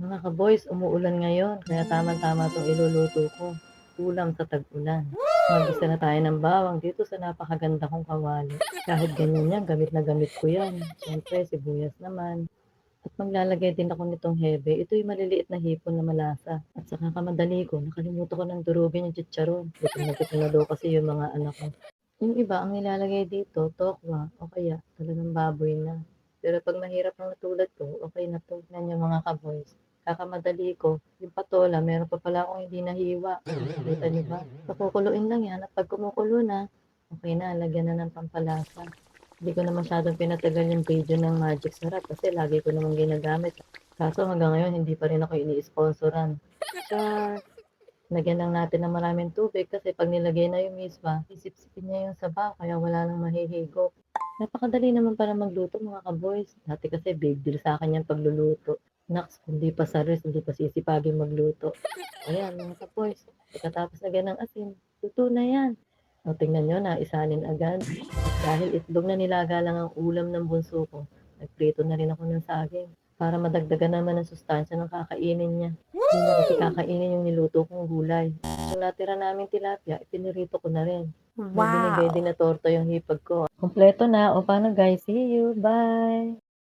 Mga ka-boys, umuulan ngayon, kaya tama-tama 'tong iluluto ko, ulam sa tag-ulan. Maggisa na tayo ng bawang dito sa napakaganda kong kawali. Kahit ganyan yan, gamit na gamit ko yan. Siyempre, sibuyas naman. At maglalagay din ako nitong hebe. Ito yung maliliit na hipon na malasa. At saka kamadali ko, nakalimutan ko ng durugin yung chicharon. Gutom na gutom na daw kasi yung mga anak ko. Yung iba, ang nilalagay dito, tokwa, o kaya talagang baboy na. Pero pag mahirap ang natulad ko, okay na to. Yan yung mga kaboys. Kakamadali ko, yung patola, meron pa pala akong hindi nahiwa. Kita niyo ba? Pakukuluin lang yan. At pag kumukulo na, okay na, lagyan na ng pampalasa. Hindi ko na masyadong pinatagal yung video ng Magic Sarap kasi lagi ko namang ginagamit. Kaso hanggang ngayon, hindi pa rin ako ini-sponsoran. Char! Lagyan lang natin ng maraming tubig kasi pag nilagay na yung miswa, isip-sipin niya yung sabaw kaya wala nang mahihigop. Napakadali naman para magluto mga kaboys. Dati kasi big deal sa akin yung pagluluto. Naks, hindi pa sa res, hindi pa sisipagin magluto. Ayan mga kaboys, pagkatapos lagyan ng asin, luto na yan. O tingnan nyo na, isanin agad. Dahil itlog na nilaga lang ang ulam ng bunso ko, nagprito na rin ako ng saging para madagdagan naman ng sustansya ng kakainin niya. Hindi na kasi kakainin yung niluto kong gulay. Yung natira namin tilapia, ipinirito ko na rin. May binigay din na torta yung hipag ko. Kompleto na. O paano guys? See you. Bye!